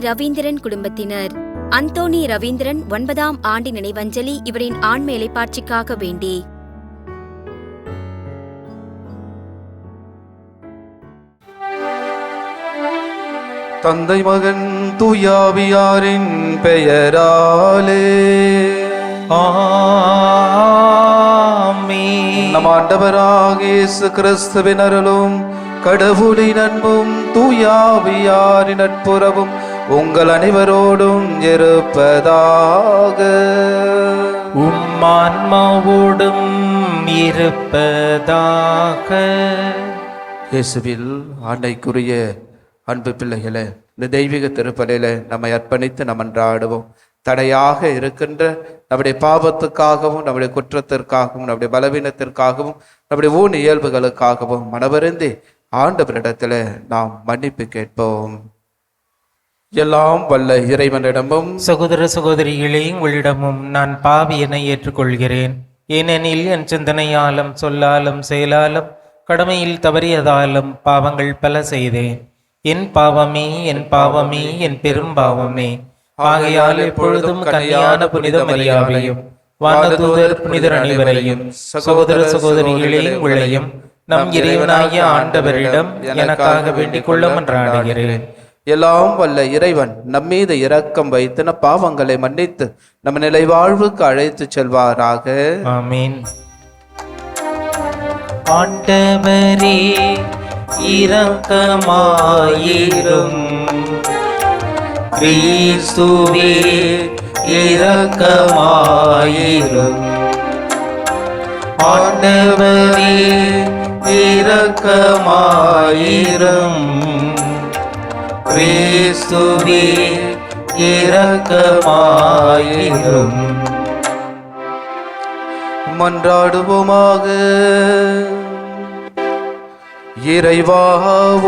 ரவீந்திரன் குடும்பத்தினர். அந்தோணி ரவீந்திரன் ஒன்பதாம் ஆண்டு நினைவஞ்சலி இவரின் ஆண்மேலை பாட்சிக்காக வேண்டி. தந்தை மகன் தூயாவியாரின் பெயராலே. ஆமென். நம் ஆண்டவராக இயேசு கிறிஸ்துவின் அருளும் கடவுளின் அன்பும் தூயாவியாரின் நட்புறவும் உங்கள் அனைவரோடும் இருப்பதாக. உம் ஆன்மாவோடும் இருப்பதாக. இயேசுவில் ஆண்டைக்குரிய அன்பு பிள்ளைகளே இந்த தெய்வீக திருப்பலியில நம்மை அர்ப்பணித்து நம்ம அன்றாடுவோம். தடையாக இருக்கின்ற நம்முடைய பாவத்துக்காகவும் நம்முடைய குற்றத்திற்காகவும் நம்முடைய பலவீனத்திற்காகவும் நம்முடைய ஊன் இயல்புகளுக்காகவும் மனவருந்தி ஆண்டவரிடத்துல நாம் மன்னிப்பு கேட்போம். எல்லாம் வல்ல இறைவனிடமும் சகோதர சகோதரிகளே உங்களிடமும் நான் பாவியனை ஏற்றுக்கொள்கிறேன். ஏனெனில் என் சிந்தனையாலும் சொல்லாலும் செயலாலும் கடமையில் தவறியதாலும் பாவங்கள் பல செய்தேன். என் பாவமே என் பாவமே என் பெரும் பாவமே. ஆகையால் எப்பொழுதும் கல்யாண புனித மரியாதையும் வானதூதர் புனிதர் அனைவரையும் சகோதர சகோதரிகளே உங்களையும் நம் இறைவனாகிய ஆண்டவரிடம் எனக்காக வேண்டிக் கொள்ள மன்றாடுகிறேன். எல்லாம் வல்ல இறைவன் நம்மீது இரக்கம் வைத்து பாவங்களை மன்னித்து நம்ம நிலை வாழ்வுக்கு அழைத்து செல்வாராக. ஆமீன். ஆண்டவரே இரக்கமாயிரும். கிறிஸ்துவே இரக்கமாயிரும். ஆண்டவரே இரக்கமாயிரும். கிறிஸ்துவே இரக்கமாயிரும். மன்றாடுவோமாக. இறைவா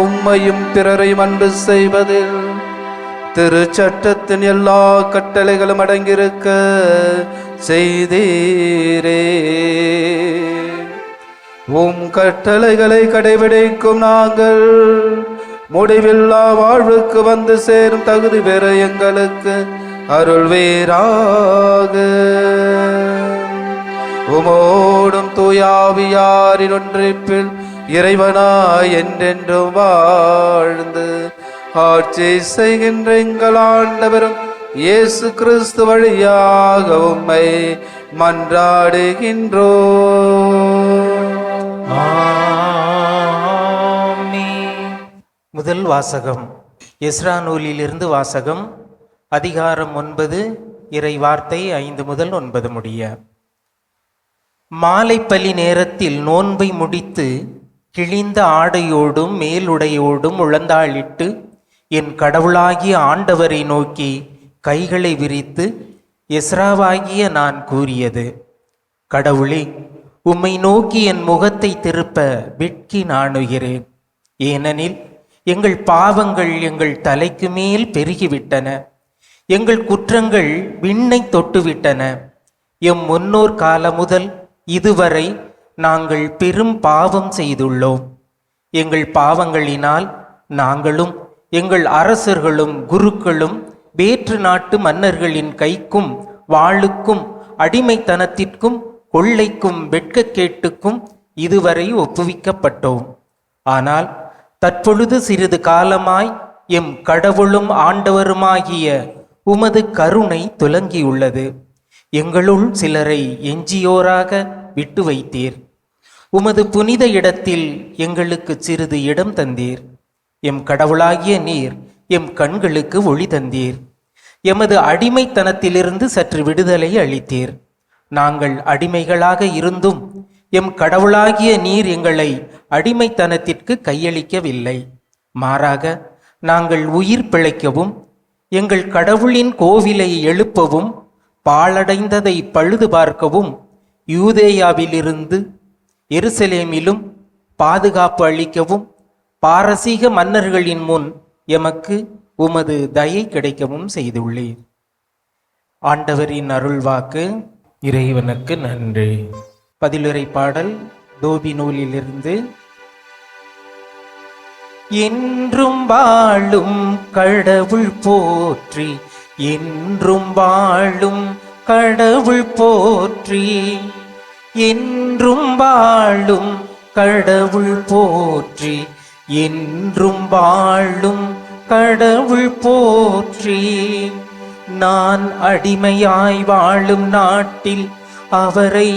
உம்மையும் பிறரையும் அன்பு செய்வதில் திருச்சட்டத்தின் எல்லா கட்டளைகளும் அடங்கியிருக்க செய்தீரே. உம் கட்டளைகளை கடைபிடிக்கும் நாங்கள் முடிவில்லா வாழ்வுக்கு வந்து சேரும் தகுதி பெற எங்களுக்கு அருள்வீராக உமோடும் தூயாவியாரின் ஒன்றிப்பில் இறைவனாய் என்றென்றும் வாழ்ந்து ஆட்சி செய்கின்ற எங்கள் ஆண்டவரும் இயேசு கிறிஸ்து வழியாக உம்மை மன்றாடுகின்றோ முதல் வாசகம். எஸ்ரா நூலிலிருந்து வாசகம். அதிகாரம் ஒன்பது இறை வார்த்தை ஐந்து முதல் ஒன்பது முடிய. மாலைப்பலி நேரத்தில் நோன்பை முடித்து கிழிந்த ஆடையோடும் மேலுடையோடும் உழந்தாளிட்டு என் கடவுளாகிய ஆண்டவரை நோக்கி கைகளை விரித்து எஸ்ராவாகிய நான் கூறியது. கடவுளே உம்மை நோக்கி என் முகத்தை திருப்ப விட்கி நாணுகிறேன். ஏனெனில் எங்கள் பாவங்கள் எங்கள் தலைக்கு மேல் பெருகிவிட்டன. எங்கள் குற்றங்கள் விண்ணை தொட்டுவிட்டன. எம் முன்னோர் காலம் முதல் இதுவரை நாங்கள் பெரும் பாவம் செய்துள்ளோம். எங்கள் பாவங்களினால் நாங்களும் எங்கள் அரசர்களும் குருக்களும் வேற்று நாட்டு மன்னர்களின் கைக்கும் வாளுக்கும் அடிமைத்தனத்திற்கும் கொள்ளைக்கும் வெட்கக்கேட்டுக்கும் இதுவரை ஒப்புவிக்கப்பட்டோம். ஆனால் தற்பொழுது சிறிது காலமாய் எம் கடவுளும் ஆண்டவருமாகிய உமது கருணை துலங்கியுள்ளது. எங்களுள் சிலரை எஞ்சியோராக விட்டு வைத்தீர். உமது புனித இடத்தில் எங்களுக்கு சிறிது இடம் தந்தீர். எம் கடவுளாகிய நீர் எம் கண்களுக்கு ஒளி தந்தீர். எமது அடிமைத்தனத்திலிருந்து சற்று விடுதலை அளித்தீர். நாங்கள் அடிமைகளாக இருந்தும் எம் கடவுளாகிய நீர் எங்களை அடிமைத்தனத்திற்கு கையளிக்கவில்லை. மாறாக நாங்கள் உயிர் பிழைக்கவும் எங்கள் கடவுளின் கோவிலை எழுப்பவும் பாழடைந்ததை பழுது பார்க்கவும் யூதேயாவிலிருந்து எருசலேமிலும் பாதுகாப்பு அளிக்கவும் பாரசீக மன்னர்களின் முன் எமக்கு உமது தயை கிடைக்கவும் செய்துள்ளீர். ஆண்டவரின் அருள்வாக்கு இறைவனுக்கு நன்றி. பதிலுரை பாடல் தோபி நூலிலிருந்து என்றும் வாழும் கடவுள் போற்றி என்றும் வாழும் கடவுள் போற்றி என்றும் வாழும் கடவுள் போற்றி என்றும் வாழும் கடவுள் போற்றி. நான் அடிமையாய் வாழும் நாட்டில் அவரை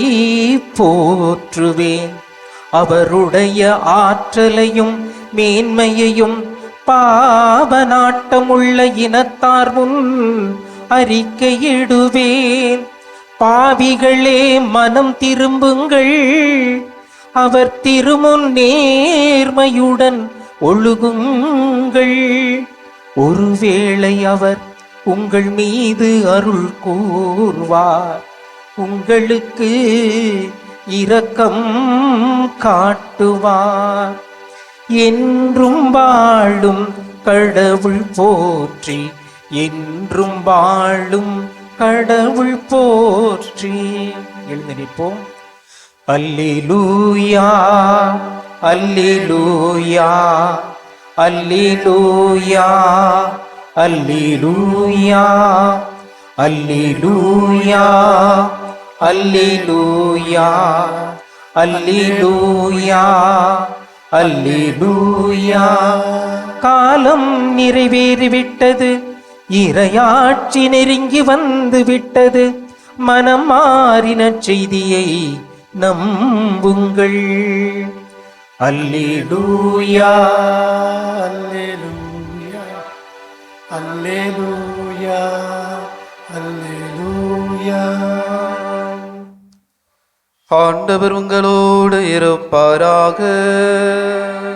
போற்றுவேன். அவருடைய ஆற்றலையும் மேன்மையையும் பாவநாட்டமுள்ள இனத்தார் முன் அறிக்கையிடுவேன். பாவிகளே மனம் திரும்புங்கள். அவர் திருமுன் நேர்மையுடன் ஒழுகுங்கள். ஒருவேளை அவர் உங்கள் மீது அருள் கூர்வார். உங்களுக்கு இரக்கம் காட்டுவார். என்றும் வாழும் கடவுள் போற்றி என்றும் வாழும் கடவுள் போற்றி. எழுந்திருப்போம். அல்லிலூயா அல்லிலூயா அல்லிலூயா அல்லிலூயா அல்லிலூயா அல்லிலூயா அல்லிலூயா. அல்லேலூயா. காலம் நிறைவேறிவிட்டது. இரையாட்சி நெருங்கி வந்து விட்டது மனம் மாறின செய்தியை நம்புங்கள். அல்லேலூயா. அல்லேலூயா. அல்லேலூயா. ஆண்டவர் உங்களோடு இருப்பாராக.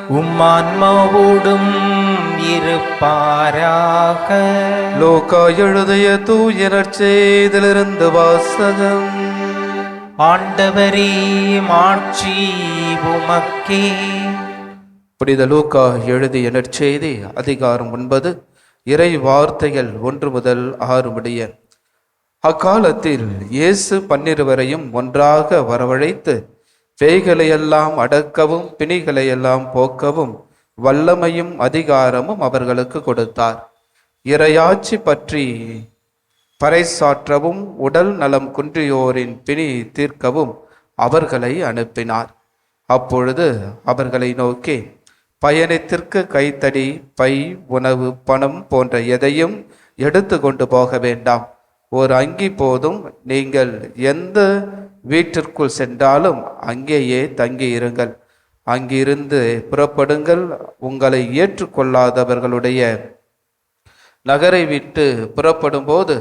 உம்மான்மாவோடும் இருப்பாராக. லோகா எழுதிய தூயனர் செய்திலிருந்து வாசகம். ஆண்டவரே மாட்சி உமக்கே. புனித லூக்கா எழுதிய நற்செய்தி அதிகாரம் ஒன்பது இறை வார்த்தைகள் ஒன்று முதல் ஆறு முடிய. அக்காலத்தில் இயேசு பன்னிருவரையும் ஒன்றாக வரவழைத்து பேய்களையெல்லாம் அடக்கவும் பிணிகளையெல்லாம் போக்கவும் வல்லமையும் அதிகாரமும் அவர்களுக்கு கொடுத்தார். இரையாட்சி பற்றி பறைசாற்றவும் உடல் நலம் குன்றியோரின் பிணி தீர்க்கவும் அவர்களை அனுப்பினார். அப்பொழுது அவர்களை நோக்கி பயணத்திற்கு கைத்தடி பை உணவு பணம் போன்ற எதையும் எடுத்து கொண்டு போக வேண்டாம். ஒரு அங்கி போதும். நீங்கள் எந்த வீட்டிற்குள் சென்றாலும் அங்கேயே தங்கி இருங்கள் அங்கிருந்து புறப்படுங்கள். உங்களை ஏற்றுக்கொள்ளாதவர்களுடைய நகரை விட்டு புறப்படும்போது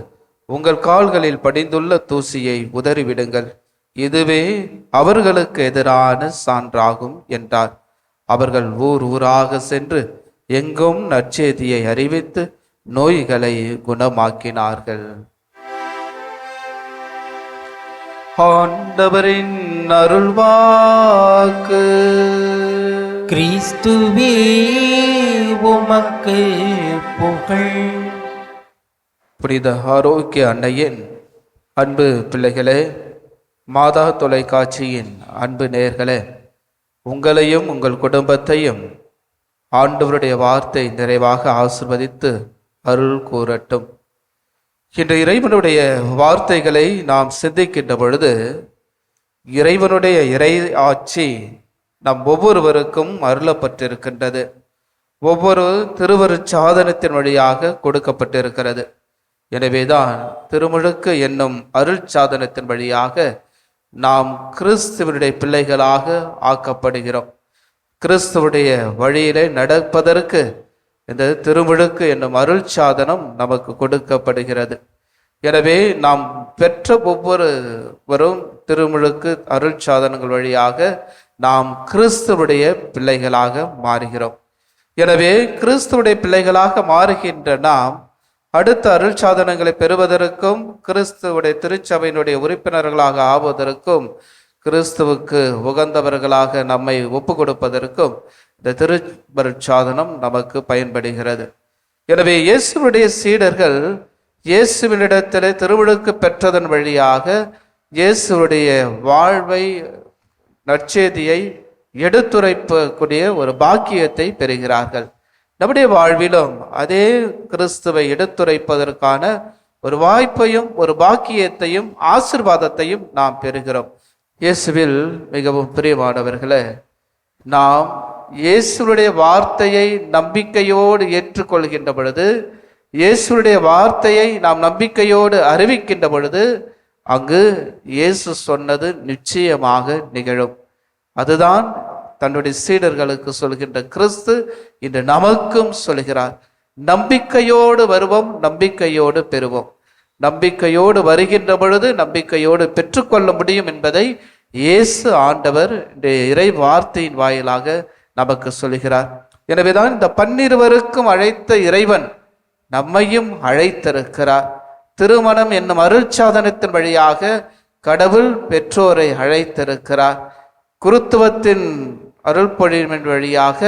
உங்கள் கால்களில் படிந்துள்ள தூசியை உதறிவிடுங்கள். இதுவே அவர்களுக்கு எதிரான சான்றாகும் என்றார். அவர்கள் ஊர் ஊராக சென்று எங்கும் நற்செய்தியை அறிவித்து நோய்களை குணமாக்கினார்கள். ஆண்டவரின் அருள்வாக்கு. கிறிஸ்துவே உமக்கு புகழ். புனித ஆரோக்கிய அன்னையின் அன்பு பிள்ளைகளே மாதா தொலைக்காட்சியின் அன்பு நேயர்களே உங்களையும் உங்கள் குடும்பத்தையும் ஆண்டவருடைய வார்த்தை நிறைவாக ஆசிர்வதித்து அருள் கூறட்டும். இன்று இறைவனுடைய வார்த்தைகளை நாம் சிந்திக்கின்ற பொழுது இறைவனுடைய இறை ஆட்சி நம் ஒவ்வொருவருக்கும் அருளப்பட்டிருக்கின்றது. ஒவ்வொரு திருவரு சாதனத்தின் வழியாக கொடுக்கப்பட்டிருக்கிறது. எனவேதான் திருமுழுக்கு என்னும் அருள் சாதனத்தின் வழியாக நாம் கிறிஸ்துவனுடைய பிள்ளைகளாக ஆக்கப்படுகிறோம். கிறிஸ்துவுடைய வழியிலே நடப்பதற்கு இந்த திருமுழுக்கு என்னும் அருள் சாதனம் நமக்கு கொடுக்கப்படுகிறது. எனவே நாம் பெற்ற ஒவ்வொருவரும் திருமுழுக்கு அருள் சாதனங்கள் வழியாக நாம் கிறிஸ்துவுடைய பிள்ளைகளாக மாறுகிறோம். எனவே கிறிஸ்துவுடைய பிள்ளைகளாக மாறுகின்ற நாம் அடுத்த அருள் சாதனங்களை பெறுவதற்கும் கிறிஸ்துவுடைய திருச்சபையினுடைய உறுப்பினர்களாக ஆவதற்கும் கிறிஸ்துவுக்கு உகந்தவர்களாக நம்மை ஒப்பு கொடுப்பதற்கும் இந்த திருப்பருட்சாதனம் நமக்கு பயன்படுகிறது. எனவே இயேசுவுடைய சீடர்கள் இயேசுவினிடத்திலே திருவிழுக்கு பெற்றதன் வழியாக இயேசுடைய வாழ்வை நற்செய்தியை எடுத்துரைப்பக்கூடிய ஒரு பாக்கியத்தை பெறுகிறார்கள். நம்முடைய வாழ்விலும் அதே கிறிஸ்துவை எடுத்துரைப்பதற்கான ஒரு வாய்ப்பையும் ஒரு பாக்கியத்தையும் ஆசிர்வாதத்தையும் நாம் பெறுகிறோம். இயேசுவில் மிகவும் பிரியமானவர்களே நாம் இயேசுடைய வார்த்தையை நம்பிக்கையோடு ஏற்றுக்கொள்கின்ற பொழுது இயேசுடைய வார்த்தையை நாம் நம்பிக்கையோடு அறிவிக்கின்ற பொழுது அங்கு இயேசு சொன்னது நிச்சயமாக நிகழும். அதுதான் தன்னுடைய சீடர்களுக்கு சொல்கின்ற கிறிஸ்து இன்று நமக்கும் சொல்கிறார். நம்பிக்கையோடு வருவோம் நம்பிக்கையோடு பெறுவோம். நம்பிக்கையோடு வருகின்ற பொழுது நம்பிக்கையோடு பெற்றுக்கொள்ள முடியும் என்பதை இயேசு ஆண்டவர் இந்த இறை வார்த்தையின் வாயிலாக நமக்கு சொல்கிறார் எனவேதான் இந்த பன்னிருவருக்கும் அழைத்த இறைவன் நம்மையும் அழைத்திருக்கிறார். திருமணம் என்னும் அருட்சாதனத்தின் வழியாக கடவுள் பெற்றோரை அழைத்திருக்கிறார். குருத்துவத்தின் அருள் பொழிவின் வழியாக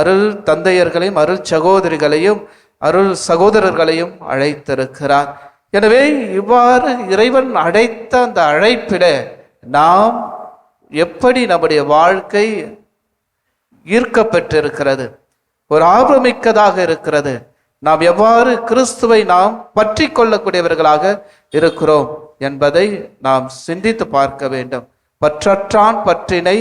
அருள் தந்தையர்களையும் அருள் சகோதரிகளையும் அருள் சகோதரர்களையும் அழைத்திருக்கிறார். எனவே இவ்வாறு இறைவன் அழைத்த அந்த அழைப்பிட நாம் எப்படி நம்முடைய வாழ்க்கை ஈர்க்கப்பட்டிருக்கிறது? ஒரு ஆர்வமிக்கதாக இருக்கிறது. நாம் எவ்வாறு கிறிஸ்துவை நாம் பற்றி கொள்ளக்கூடியவர்களாக இருக்கிறோம் என்பதை நாம் சிந்தித்து பார்க்க வேண்டும். பற்றற்றான் பற்றினை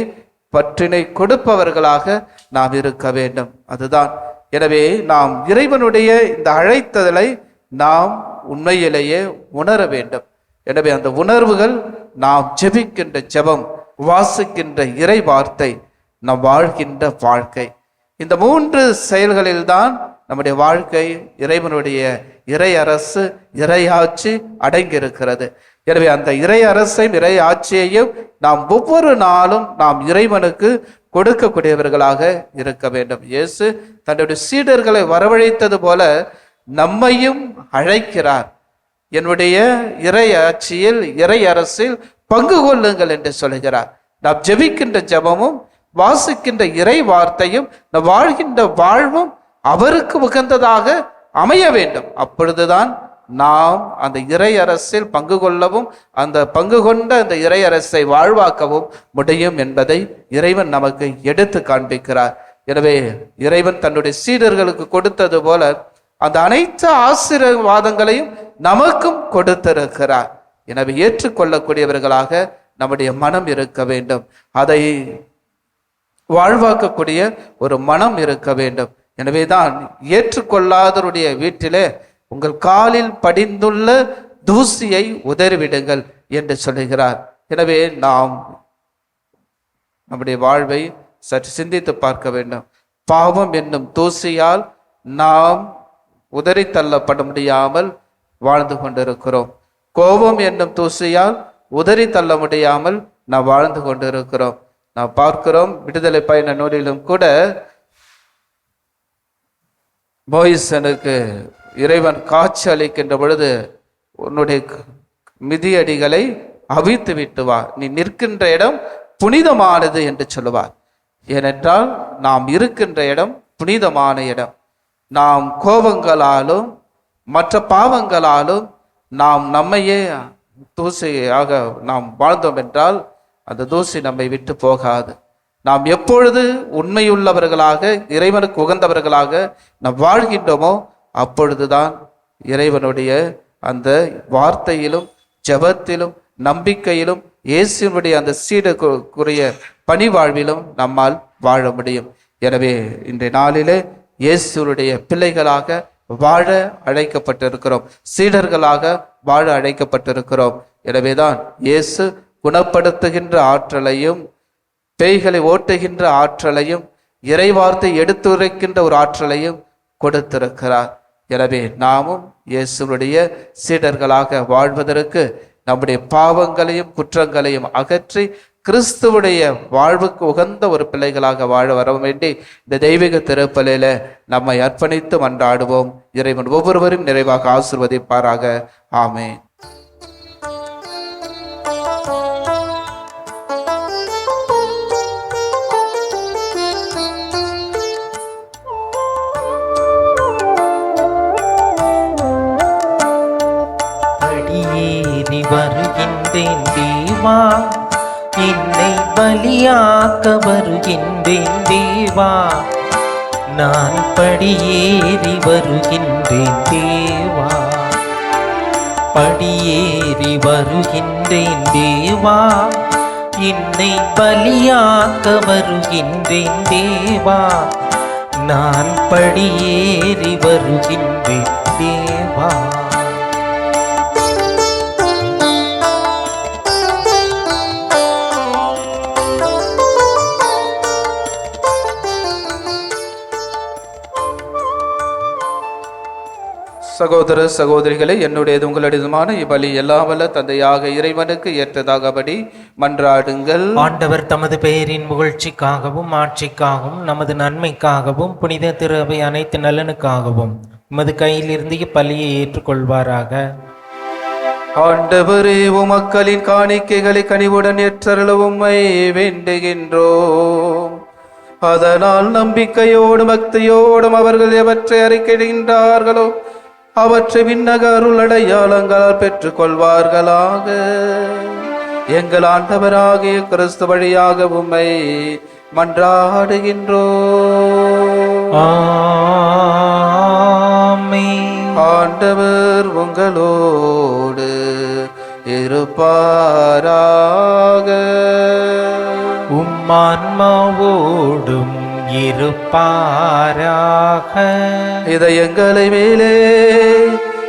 பற்றினை கொடுப்பவர்களாக நாம் இருக்க வேண்டும். அதுதான். எனவே நாம் இறைவனுடைய இந்த அழைத்ததலை நாம் உண்மையிலேயே உணர வேண்டும். எனவே அந்த உணர்வுகள் நாம் ஜெபிக்கின்ற ஜெபம் வாசிக்கின்ற இறை வார்த்தை நாம் வாழ்கின்ற வாழ்க்கை. இந்த மூன்று செயல்களில்தான் நம்முடைய வாழ்க்கை இறைவனுடைய இறை அரசு இறையாட்சி அடங்கியிருக்கிறது. எனவே அந்த இறை அரசையும் இறை ஆட்சியையும் நாம் ஒவ்வொரு நாளும் நாம் இறைவனுக்கு கொடுக்கக்கூடியவர்களாக இருக்க வேண்டும். இயேசு தன்னுடைய சீடர்களை வரவழைத்தது போல நம்மையும் அழைக்கிறார். என்னுடைய இறை ஆட்சியில் இறை அரசில் பங்கு கொள்ளுங்கள் என்று சொல்கிறார் நாம் ஜெபிக்கின்ற ஜெபமும் வாசிக்கின்ற இறை வார்த்தையும் நாம் வாழ்கின்ற வாழ்வும் அவருக்கு உகந்ததாக அமைய வேண்டும். அப்பொழுதுதான் நாம் அந்த இறை அரசில் பங்கு கொள்ளவும் அந்த பங்கு கொண்ட அந்த இறை அரசை வாழ்வாக்கவும் முடியும் என்பதை இறைவன் நமக்கு எடுத்து காண்பிக்கிறார். எனவே இறைவன் தன்னுடைய சீடர்களுக்கு கொடுத்தது போல அந்த அனைத்து ஆசீர்வாதங்களையும் நமக்கும் கொடுத்திருக்கிறார். எனவே ஏற்றுக்கொள்ளக்கூடியவர்களாக நம்முடைய மனம் இருக்க வேண்டும். அதை வாழ்வாக்கக்கூடிய ஒரு மனம் இருக்க வேண்டும். எனவேதான் ஏற்றுக்கொள்ளாதருடைய வீட்டிலே உங்கள் காலில் படிந்துள்ள தூசியை உதறிவிடுங்கள் என்று சொல்லுகிறார். எனவே நாம் நம்முடைய வாழ்வை சற்று சிந்தித்து பார்க்க வேண்டும். பாவம் என்னும் தூசியால் நாம் உதறி தள்ளப்பட முடியாமல் வாழ்ந்து கொண்டிருக்கிறோம். கோபம் என்னும் தூசியால் உதறி தள்ள முடியாமல் நாம் வாழ்ந்து கொண்டிருக்கிறோம். நாம் பார்க்கிறோம் விடுதலை பயண நூலிலும் கூட மோயிசனுக்கு இறைவன் காட்சி அளிக்கின்ற பொழுது உன்னுடைய மிதியடிகளை அவித்து விட்டு நீ நிற்கின்ற இடம் புனிதமானது என்று சொல்லுவார். ஏனென்றால் நாம் இருக்கின்ற இடம் புனிதமான இடம். நாம் கோபங்களாலும் மற்ற பாவங்களாலும் நாம் நம்மையே தூசியாக நாம் வாழ்ந்தோம் என்றால் அந்த தூசி நம்மை விட்டு போகாது. நாம் எப்பொழுது உண்மையுள்ளவர்களாக இறைவனுக்கு உகந்தவர்களாக நாம் வாழ்கின்றோமோ அப்பொழுதுதான் இறைவனுடைய அந்த வார்த்தையிலும் ஜெபத்திலும் நம்பிக்கையிலும் இயேசுனுடைய அந்த சீடுக்குரிய பணி வாழ்விலும் நம்மால் வாழ முடியும். எனவே இன்றைய நாளிலே இயேசுடைய பிள்ளைகளாக வாழ அழைக்கப்பட்டிருக்கிறோம். சீடர்களாக வாழ அழைக்கப்பட்டிருக்கிறோம். எனவேதான் இயேசு குணப்படுத்துகின்ற ஆற்றலையும் பேய்களை ஓட்டுகின்ற ஆற்றலையும் இறைவார்த்தை எடுத்துரைக்கின்ற ஒரு ஆற்றலையும் கொடுத்திருக்கிறார். எனவே நாமும் இயேசுடைய சீடர்களாக வாழ்வதற்கு நம்முடைய பாவங்களையும் குற்றங்களையும் அகற்றி கிறிஸ்துவுடைய வாழ்வுக்கு உகந்த ஒரு பிள்ளைகளாக வாழ வர வேண்டி இந்த தெய்வீக திருப்பலையில நம்மை அர்ப்பணித்து மன்றாடுவோம். இறைவன் ஒவ்வொருவரும் நிறைவாக ஆசிர்வதிப்பாராக. ஆமென். வருகின்றேன் தீவா. பலியாக்க வருகின்றேன் தேவா. நான் படியேறி வருகின்றேன் தேவா. படியேறி வருகின்றேன் தேவா. என்னை பலியாக்க வருகின்றேன் தேவா. நான் படியேறி வருகின்றேன் தேவா. சகோதர சகோதரிகளே என்னுடையது உங்களுடையதுமான இவ்வழி எல்லா வல்ல தந்தையாக இறைவனுக்கு ஏற்றதாகபடி மன்றாடுங்கள். ஆண்டவர் தமது பெயரின் புகழ்ச்சிக்காகவும் ஆட்சிக்காகவும் நமது நன்மைக்காகவும் புனித திரு அவை அனைத்து நலனுக்காகவும் உமது கையிலிருந்து இப்பலியை ஏற்றுக்கொள்வாராக. ஆண்டவரே உமக்களின் காணிக்கைகளை கனிவுடன் ஏற்றருள உம்மை வேண்டுகின்றோம். அதனால் நம்பிக்கையோடும் பக்தியோடும் அவர்கள் எவற்றை அறிக்கையிடுகின்றார்களோ அவற்றை விண்ணக அருள் அடையாளங்களால் பெற்றுக் கொள்வார்களாக எங்கள் ஆண்டவராகிய கிறிஸ்து வழியாக உம்மை மன்றாடுகின்றோம். ஆமென். ஆண்டவர் உங்களோடு இருப்பாராக. உம்மான்மாவோடும் இருப்பாராக. இதயங்களை மேலே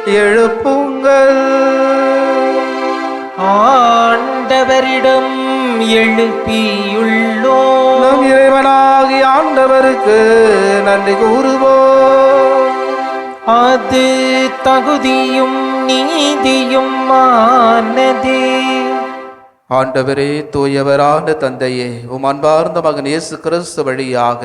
எழுப்புங்கள். ஆண்டவரிடம் எழுப்பியுள்ளோம். நம் இறைவனாகி ஆண்டவருக்கு நன்றி கூறுவோம். அது தகுதியும் நீதியும் ஆனதே. ஆண்டவரே தூயவரான தந்தையே உம் அன்பார்ந்த மகன் இயேசு கிறிஸ்து வழியாக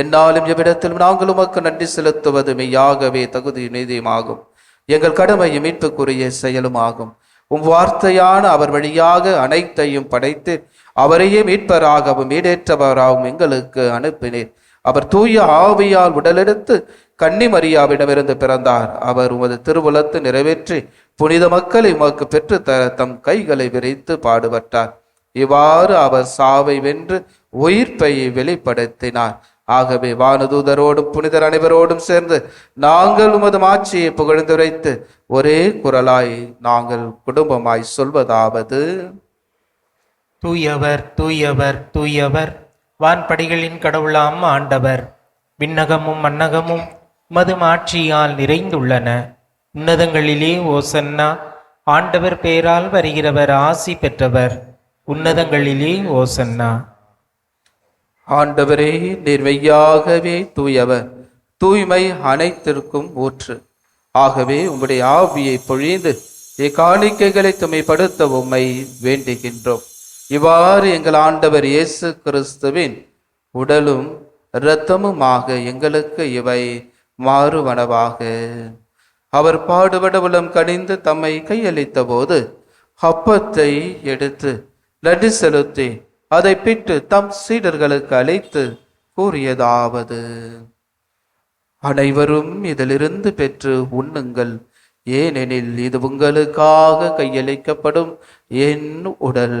என்னாலும் எவ்விடத்திலும் நாங்கள் உமக்கு நன்றி செலுத்துவது மெய்யாகவே தகுதி நீதியுமாகும். எங்கள் கடமையும் மீட்புக்குரிய செயலுமாகும். உம் வார்த்தையான அவர் வழியாக அனைத்தையும் படைத்து அவரையே மீட்பராகவும் ஈடேற்றவராகவும் எங்களுக்கு அனுப்பினீர். அவர் தூய ஆவியால் உடலெடுத்து கன்னிமரியாவிடமிருந்து பிறந்தார். அவர் உமது திருவுலத்தை நிறைவேற்றி புனித மக்களை உமக்கு பெற்று தர தம் கைகளை விரைத்து பாடுபட்டார். இவ்வாறு அவர் சாவை வென்று உயிர்ப்பை வெளிப்படுத்தினார். ஆகவே வானதூதரோடும் புனிதர் அனைவரோடும் சேர்ந்து நாங்கள் உமது மாட்சியை புகழ்ந்துரைத்து ஒரே குரலாய் நாங்கள் குடும்பமாய் சொல்வதாவது. தூயவர் தூயவர் தூயவர் வான்படிகளின் கடவுளாம் ஆண்டவர். விண்ணகமும் மன்னகமும் மது மாட்சியால் நிறைந்துள்ளன. உன்னதங்களிலே ஓசன்னா. ஆண்டவர் பெயரால் வருகிறவர் ஆசி பெற்றவர். உன்னதங்களிலே ஓசன்னா. ஆண்டவரே நிர்வையாகவே தூயவர். தூய்மை அனைத்திற்கும் ஊற்று. ஆகவே உம்முடைய ஆவியை பொழிந்து இக்காணிக்கைகளை துமைப்படுத்த உம்மை வேண்டுகின்றோம். இவ்வாறு எங்கள் ஆண்டவர் இயேசு கிறிஸ்துவின் உடலும் இரத்தமுமாக எங்களுக்கு இவை மாறுவனவாக. அவர் பாடுபட கணிந்து தம்மை கையளித்த போது அப்பத்தை எடுத்து நடி செலுத்தி அதை பிட்டு தம் சீடர்களுக்கு அழைத்து கூறியதாவது. அனைவரும் இதிலிருந்து பெற்று உண்ணுங்கள். ஏனெனில் இது உங்களுக்காக கையளிக்கப்படும் என் உடல்.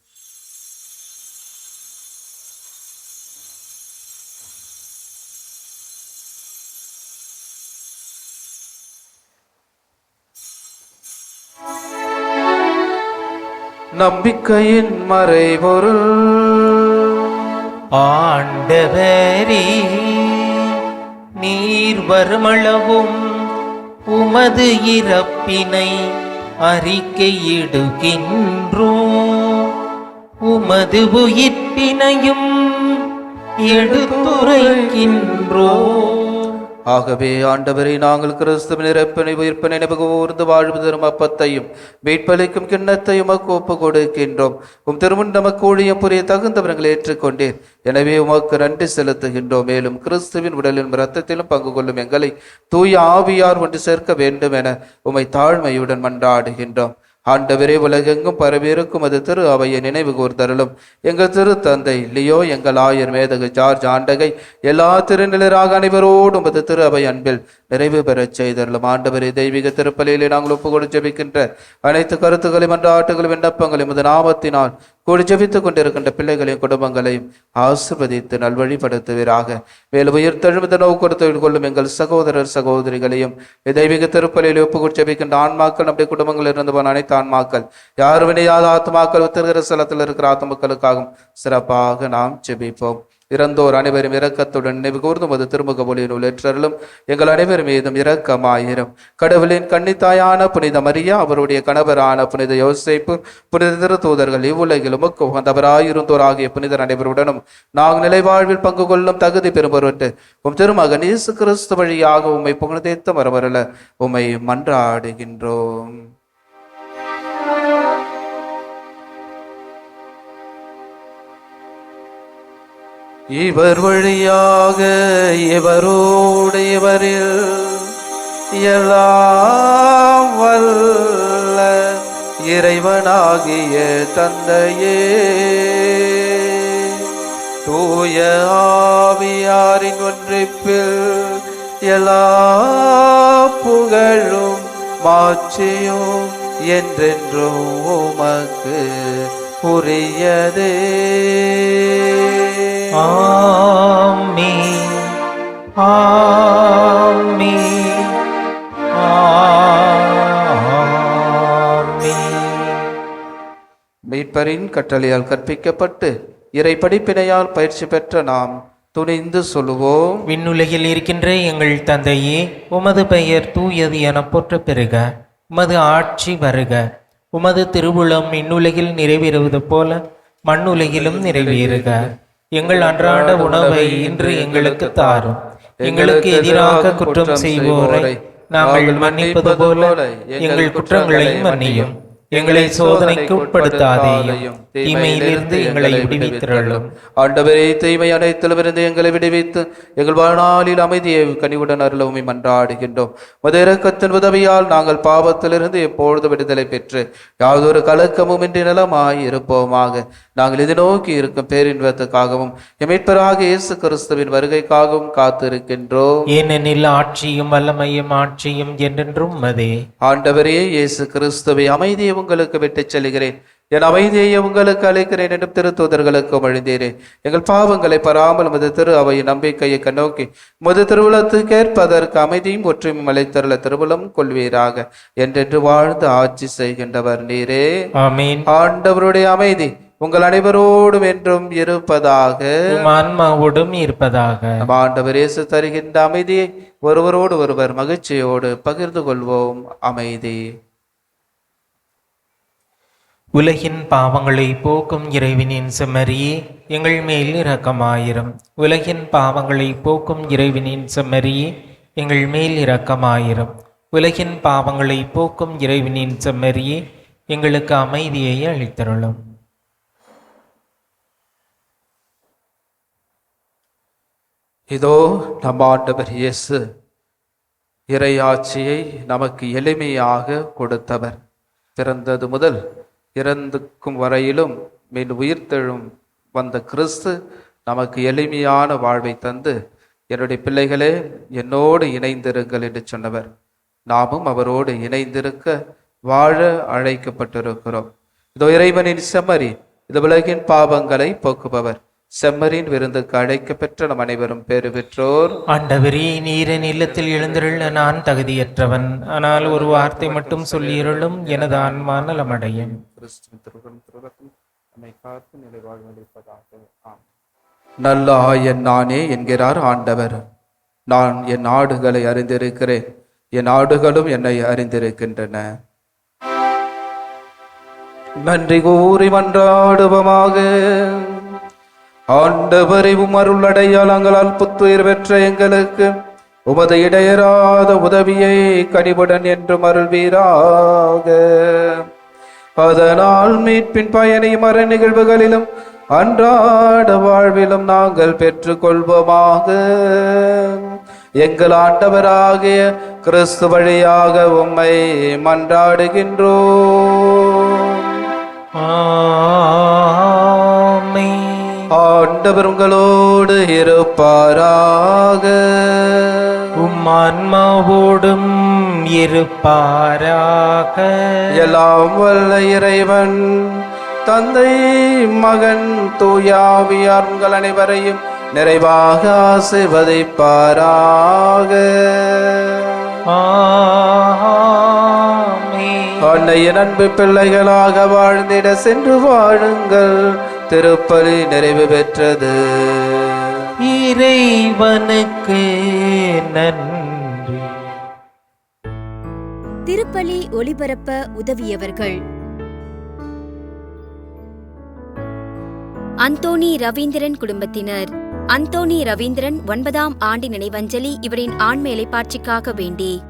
நம்பிக்கையின் மறைபொருள். ஆண்டவரே நீர் வருமளவும் உமது இறப்பினை அறிக்கையிடுகின்றோம். உமது உயிர்ப்பினையும் எடுத்துரைக்கின்றோம். ஆகவே ஆண்டவரை நாங்கள் கிறிஸ்துவ இறப்பினை உயிர்ப்பு நினைவு கூர்ந்து வாழ்வதரும் அப்பத்தையும் மீட்பளிக்கும் கிண்ணத்தையும் உமக்கு ஒப்பு கொடுக்கின்றோம் உம் திருமண் நமக்கு ஊழியம் புரிய தகுந்தவர்கள் ஏற்றுக்கொண்டேன் எனவே உமக்கு நன்றி செலுத்துகின்றோம். மேலும் கிறிஸ்துவின் உடலிலும் இரத்தத்திலும் பங்கு கொள்ளும் எங்களை தூய ஆவியார் ஒன்று சேர்க்க வேண்டும் என உமை தாழ்மையுடன் மன்றாடுகின்றோம். ஆண்டவரே உலகெங்கும் பரவியிருக்கும் அது திரு அவையை நினைவு கூர்ந்தருளும். எங்கள் திரு தந்தை இல்லையோ எங்கள் ஆயர் மேதகு ஜார்ஜ் ஆண்டகை எல்லா திருநிலராக அனைவரோடும் அது திரு அவை அன்பில் நிறைவு பெறச் செய்தருளும். ஆண்டவரே தெய்வீக திருப்பலியிலே நாங்கள் ஒப்பு கொடு அனைத்து கருத்துக்களையும் அன்றாட்டுகளும் விண்ணப்பங்களையும் உமது நாமத்தினால் கூடி ஜபித்து கொண்டிருக்கின்ற பிள்ளைகளையும் குடும்பங்களையும் ஆசிர்வதித்து நல்வழிப்படுத்துவீராக. மேலும் உயிர் தெழுமத நோக்கொடுத்து கொள்ளும் எங்கள் சகோதரர் சகோதரிகளையும் தெய்வீக திருப்பலியில் ஒப்புக்கூடி ஜபிக்கின்ற ஆன்மாக்கள் நம்முடைய குடும்பங்களில் இருந்து போன அனைத்து ஆன்மாக்கள் யார் வினையாத ஆத்மாக்கள் உத்திருகிற ஸ்தலத்தில் இருக்கிற ஆத்மக்களுக்காகவும் சிறப்பாக நாம் ஜெபிப்போம். இறந்தோர் அனைவரும் இரக்கத்துடன் நினைவு கூர்ந்து மது திருமுக ஒளியின் உள்ளற்றலும் எங்கள் அனைவர் மீதும் இரக்கமாயிரும். கடவுளின் கன்னித்தாயான புனித மரியா அவருடைய கணவரான புனித யோசிப்பு புனித திருத்தூதர்கள் இவ்வுலகில் உமக்கு உகந்தவராயிருந்தோர் ஆகிய புனிதர் அனைவருடனும் நாங்கள் நிலைவாழ்வில் பங்கு கொள்ளும் தகுதி பெறுபொருட்டு உம் திருமகன் இயேசு கிறிஸ்து வழியாக உம்மை புகழ்ந்தேத்த மரமரல உம்மை மன்றாடுகின்றோம். இவர் வழியாக இவரோடு இவரில் எல்லாம் வல்ல இறைவனாகிய தந்தையே. தூய ஆவியாரின் ஒன்றிப்பில் எல்லா புகழும் மாட்சியும் என்றென்றும் உமக்கு உரியதே. ஆமி ஆமி மீட்பரின் கட்டளையால் கற்பிக்கப்பட்டு இறை படிப்பினையால் பயிற்சி பெற்ற நாம் துணிந்து சொல்லுவோம். விண்ணுலகில் இருக்கின்ற எங்கள் தந்தையே உமது பெயர் தூயது என போற்ற பெறுக. உமது ஆட்சி வருக. உமது திருவுளம் விண்ணுலகில் நிறைவேறுவது போல மண்ணுலகிலும் நிறைவேறுக. எங்கள் அன்றாட உணவை இன்று எங்களுக்கு தாரும். எங்களுக்கு எதிராக குற்றம் செய்வோரை நாங்கள் மன்னிப்பது போல எங்கள் குற்றங்களை மன்னியும். எங்களை சோதனைக்கு உட்படுத்தாதேயும் தீமையிலிருந்து எங்களை விடுவித்திரளும் ஆண்டவரே தீமை அனைத்திலுமிருந்து எங்களை விடுவித்து எங்கள் வாழ்நாளில் அமைதியை கனிவுடன் அருளவுமை மன்றாடுகின்றோம். மத இரக்கத்தின் உதவியால் நாங்கள் பாவத்திலிருந்து எப்பொழுது விடுதலை பெற்று யாதொரு கலக்கமும் இன்றி நலமாய் இருப்போமாக. நாங்கள் இது நோக்கி இருக்கும் பேரின்பத்துக்காகவும் எமிட்பராக இயேசு கிறிஸ்துவின் வருகைக்காகவும் காத்திருக்கின்றோம். ஏனெனில் ஆட்சியும் வல்லமையும் ஆட்சியும் என்றென்றும் மதே ஆண்டவரே இயேசு கிறிஸ்துவை அமைதியை உங்களுக்கு விட்டுச் செல்கிறேன் என் அமைதியை உங்களுக்கு அளிக்கிறேன் என்றும் திருத்தூதர்களுக்கு அழிந்தீரேன் எங்கள் பாவங்களை பராமல் உமது திரு அவையின் நம்பிக்கையை கண்ணோக்கி முது திருவுளத்துக்கு ஏற்பதற்கு அமைதியும் ஒற்றுமையும் அளித்தருள திருவுளம் கொள்வீராக. என்றென்று வாழ்ந்து ஆட்சி செய்கின்றவர் நீரே. ஆண்டவருடைய அமைதி உங்கள் அனைவரோடும் என்றும் இருப்பதாக. ஆன்மாவோடும் இருப்பதாக. ஆண்டவர் இயேசு தருகின்ற அமைதியை ஒருவரோடு ஒருவர் மகிழ்ச்சியோடு பகிர்ந்து கொள்வோம். அமைதி. உலகின் பாவங்களை போக்கும் இறைவனின் செம்மறியே எங்கள் மேல் இரக்கமாயிரும். உலகின் பாவங்களை போக்கும் இறைவனின் செம்மறியே எங்கள் மேல் இரக்கமாயிரும். உலகின் பாவங்களை போக்கும் இறைவனின் செம்மறியே எங்களுக்கு அமைதியை அளித்தருளும். இதோ நம் ஆண்டவர் இயேசு இறையாட்சியை நமக்கு எளிமையாக கொடுத்தவர். பிறந்தது முதல் இறந்துக்கும் வரையிலும் மீன் உயிர்த்தெழும் வந்த கிறிஸ்து நமக்கு எளிமையான வாழ்வை தந்து என்னுடைய பிள்ளைகளே என்னோடு இணைந்திருங்கள் என்று சொன்னவர். நாமும் அவரோடு இணைந்திருக்க வாழ அழைக்கப்பட்டிருக்கிறோம். இதோ இறைவனின் செம்மறி இது உலகின் பாவங்களை போக்குபவர். செம்மறின் விருந்துக்கு அழைக்கப்பெற்ற நம் அனைவரும் பேறு பெற்றோர் ஆண்டவரே நீரின் இல்லத்தில் எழுந்திருள்ள நான் தகுதியற்றவன். ஆனால் ஒரு வார்த்தை மட்டும் சொல்லியிருளும் எனது ஆன்மா நலமடையும். நல்ல ஆயன் நானே என்கிறார் ஆண்டவர். நான் என் ஆடுகளை அறிந்திருக்கிறேன். என் ஆடுகளும் என்னை அறிந்திருக்கின்றன. நன்றி கூறி மன்றாடுவமாக. ஆண்டவரைவும் அருளடையாளங்களால் புத்துயிர் பெற்ற எங்களுக்கு உமது இடையராத உதவியை கனிவுடன் என்றும் அருள்வீராக. அதனால் மீட்பின் பயனை மர நிகழ்வுகளிலும் அன்றாட வாழ்விலும் நாங்கள் பெற்றுக்கொள்வோமாக. எங்கள் ஆண்டவராகிய கிறிஸ்து வழியாக உம்மை மன்றாடுகின்றோம். ஆ ஆண்டவர் உங்களோடு இருப்பாராக. உம் ஆன்மாவோடும் இருப்பாராக. எல்லாம் வல்ல இறைவன் தந்தை மகன் தூயாவியார் உங்கள் அனைவரையும் நிறைவாக ஆசிர்வதிப்பாராக. அன்னையின் அன்பு பிள்ளைகளாக வாழ்ந்திட சென்று வாழுங்கள். திருப்பலி நிறைவு பெற்றது. இறைவனுக்கு நன்றி. திருப்பலி ஒளிபரப்ப உதவியவர்கள். அந்தோணி ரவீந்திரன் குடும்பத்தினர். அந்தோணி ரவீந்திரன் ஒன்பதாம் ஆண்டு நினைவஞ்சலி இவரின் ஆண்மேலை பாட்சிக்காக வேண்டி